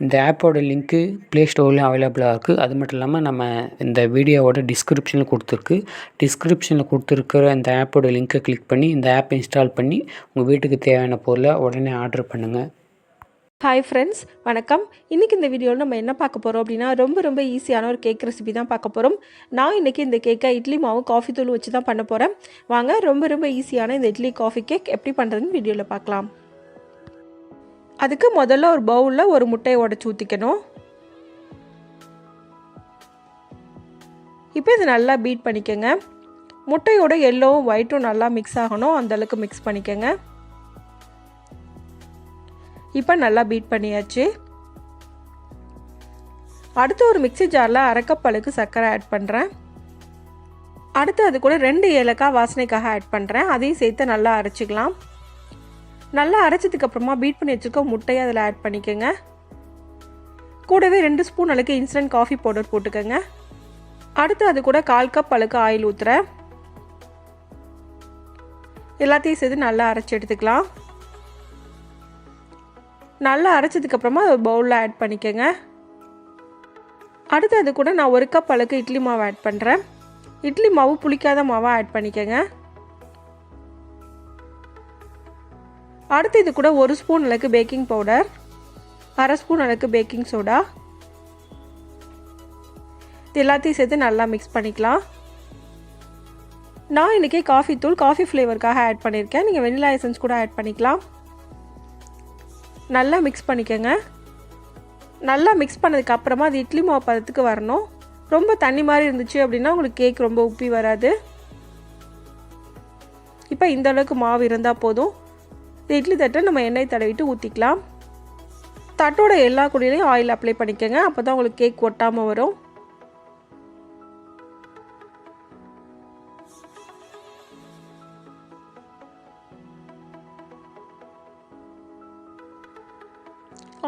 இந்த ஆப்போட link play ஸ்டோர்லேயும் அவைலபிளாக இருக்குது அது மட்டும் இல்லாமல் நம்ம இந்த வீடியோவோட டிஸ்கிரிப்ஷனில் கொடுத்துருக்கு. டிஸ்கிரிப்ஷனில் கொடுத்துருக்கிற இந்த ஆப்போட லிங்க்கை கிளிக் பண்ணி இந்த ஆப்பை இன்ஸ்டால் பண்ணி உங்கள் வீட்டுக்கு தேவையான பொருளை உடனே ஆர்டர் பண்ணுங்கள் ஹாய் ஃப்ரெண்ட்ஸ் வணக்கம். இன்றைக்கி இந்த வீடியோவில் நம்ம என்ன பார்க்க போகிறோம் அப்படின்னா ரொம்ப ரொம்ப ஈஸியான ஒரு கேக் ரெசிபி தான் பார்க்க போகிறோம் நான் இன்றைக்கி இந்த கேக்கை இட்லி மாவு காஃபி தூள் வச்சு தான் பண்ண போகிறேன் வாங்க ரொம்ப ரொம்ப ஈஸியான இந்த இட்லி காஃபி கேக் எப்படி பண்ணுறதுன்னு வீடியோவில் பார்க்கலாம். அதுக்கு முதல்ல ஒரு பவுலில் ஒரு முட்டையை உடச்சி ஊற்றிக்கணும் இப்போ இது நல்லா பீட் பண்ணிக்கோங்க. முட்டையோட எல்லோவும் ஒயிட்டும் நல்லா மிக்ஸ் ஆகணும். அந்தளவுக்கு மிக்ஸ் பண்ணிக்கோங்க. இப்போ நல்லா பீட் பண்ணியாச்சு. அடுத்து ஒரு மிக்சி ஜாரில் அரைக்கப்பழுக்கு சர்க்கரை ஆட் பண்ணுறேன் அடுத்து அது கூட ரெண்டு ஏலக்காய் வாசனைக்காக ஆட் பண்ணுறேன் அதையும் சேர்த்து நல்லா அரைச்சிக்கலாம். நல்லா அரைச்சதுக்கு அப்புறமா பீட் பண்ணி வச்சுருக்க முட்டையை அதில் ஆட் பண்ணிக்கோங்க. கூடவே ரெண்டு ஸ்பூன் அளவுக்கு இன்ஸ்டன்ட் காஃபி பவுடர் போட்டுக்கோங்க. அடுத்து அது கூட கால் கப் அளவுக்கு ஆயில் ஊற்றுறேன் எல்லாத்தையும் சேர்த்து நல்லா அரைச்சி எடுத்துக்கலாம். நல்லா அரைச்சதுக்கப்புறமா ஒரு பவுலில் ஆட் பண்ணிக்கோங்க. அடுத்து அது கூட நான் ஒரு கப் அளவுக்கு இட்லி மாவு ஆட் பண்ணுறேன் இட்லி மாவு புளிக்காத மாவாக ஆட் பண்ணிக்கோங்க. அடுத்து இது கூட ஒரு ஸ்பூன் அளவுக்கு பேக்கிங் பவுடர் அரை ஸ்பூன் அளவுக்கு பேக்கிங் சோடா. இது எல்லாத்தையும் சேர்த்து நல்லா மிக்ஸ் பண்ணிக்கலாம். நான் இன்றைக்கி காஃபி தூள் காஃபி ஃப்ளேவருக்காக ஆட் பண்ணியிருக்கேன் நீங்கள் வெனிலா எசன்ஸ் கூட ஆட் பண்ணிக்கலாம். நல்லா மிக்ஸ் பண்ணிக்கோங்க. நல்லா மிக்ஸ் பண்ணதுக்கப்புறமா அது இட்லி மாவு பதத்துக்கு வரணும். ரொம்ப தண்ணி மாதிரி இருந்துச்சு அப்படின்னா உங்களுக்கு கேக் ரொம்ப உப்பி வராது. இப்போ இந்த அளவுக்கு மாவு இருந்தால் போதும். இந்த இட்லி தட்டை நம்ம எண்ணெய் தடவிட்டு ஊற்றிக்கலாம் தட்டோட எல்லா குடியிலையும் ஆயில் அப்ளை பண்ணிக்கோங்க. அப்போ தான் உங்களுக்கு கேக் ஒட்டாமல் வரும்.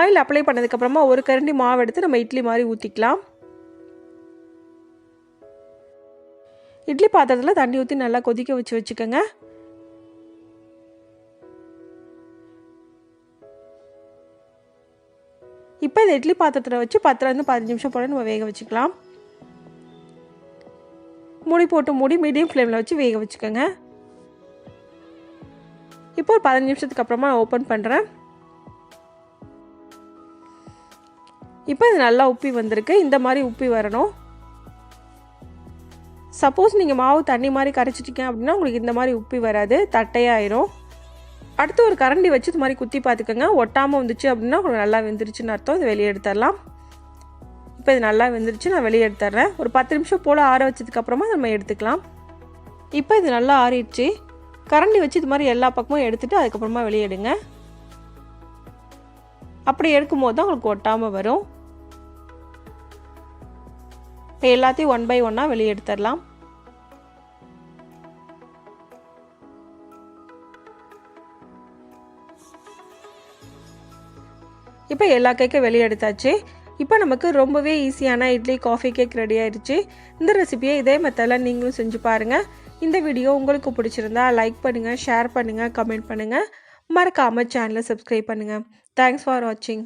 ஆயில் அப்ளை பண்ணதுக்கப்புறமா ஒரு கரண்டி மாவு எடுத்து நம்ம இட்லி மாதிரி ஊற்றிக்கலாம் இட்லி பாத்திரத்தில் தண்ணி ஊற்றி நல்லா கொதிக்க வச்சு வச்சுக்கோங்க. இப்போ இந்த இட்லி பாத்திரத்தில் வச்சு பத்துலேருந்து பதினஞ்சு நிமிஷம் போல் நம்ம வேக வச்சுக்கலாம். மூடி போட்டு மூடி மீடியம் ஃப்ளேமில் வச்சு வேக வச்சுக்கோங்க. இப்போ ஒரு பதினஞ்சு நிமிஷத்துக்கு அப்புறமா நான் ஓப்பன் பண்ணுறேன் இப்போ இது நல்லா உப்பி வந்திருக்கு. இந்த மாதிரி உப்பி வரணும். சப்போஸ் நீங்கள் மாவு தண்ணி மாதிரி கரைச்சிட்டிங்க அப்படின்னா உங்களுக்கு இந்த மாதிரி உப்பி வராது. தட்டையாயிரும். அடுத்து ஒரு கரண்டி வச்சு இது மாதிரி குத்தி பார்த்துக்கோங்க. ஒட்டாமல் வந்துச்சு அப்படின்னா நல்லா வெந்துருச்சுன்னு அர்த்தம். இது வெளியே எடுத்துடலாம். இப்போ இது நல்லா வெந்துருச்சு நான் வெளியே எடுத்துட்றேன். ஒரு பத்து நிமிஷம் போல் ஆற வச்சதுக்கப்புறமா நம்ம எடுத்துக்கலாம். இப்போ இது நல்லா ஆறிடுச்சு. கரண்டி வச்சு இது மாதிரி எல்லா பக்கமும் எடுத்துகிட்டு அதுக்கப்புறமா வெளியேடுங்க அப்படி எடுக்கும் போது தான் உங்களுக்கு ஒட்டாமல் வரும். இப்போ எல்லாத்தையும் ஒன் பை ஒன்னாக வெளியே எடுத்துடலாம். இப்போ எல்லா கேக்கும் வெளியே எடுத்தாச்சு. இப்போ நமக்கு ரொம்பவே ஈஸியான இட்லி காஃபி கேக் ரெடி ஆயிடுச்சு இந்த ரெசிபியை இதே மெத்தடில் நீங்களும் செஞ்சு பாருங்கள் இந்த வீடியோ உங்களுக்கு பிடிச்சிருந்தா லைக் பண்ணுங்கள் ஷேர் பண்ணுங்கள் கமெண்ட் பண்ணுங்கள் மறக்காமல் சேனலை சப்ஸ்கிரைப் பண்ணுங்கள் தேங்க்ஸ் ஃபார் வாட்சிங்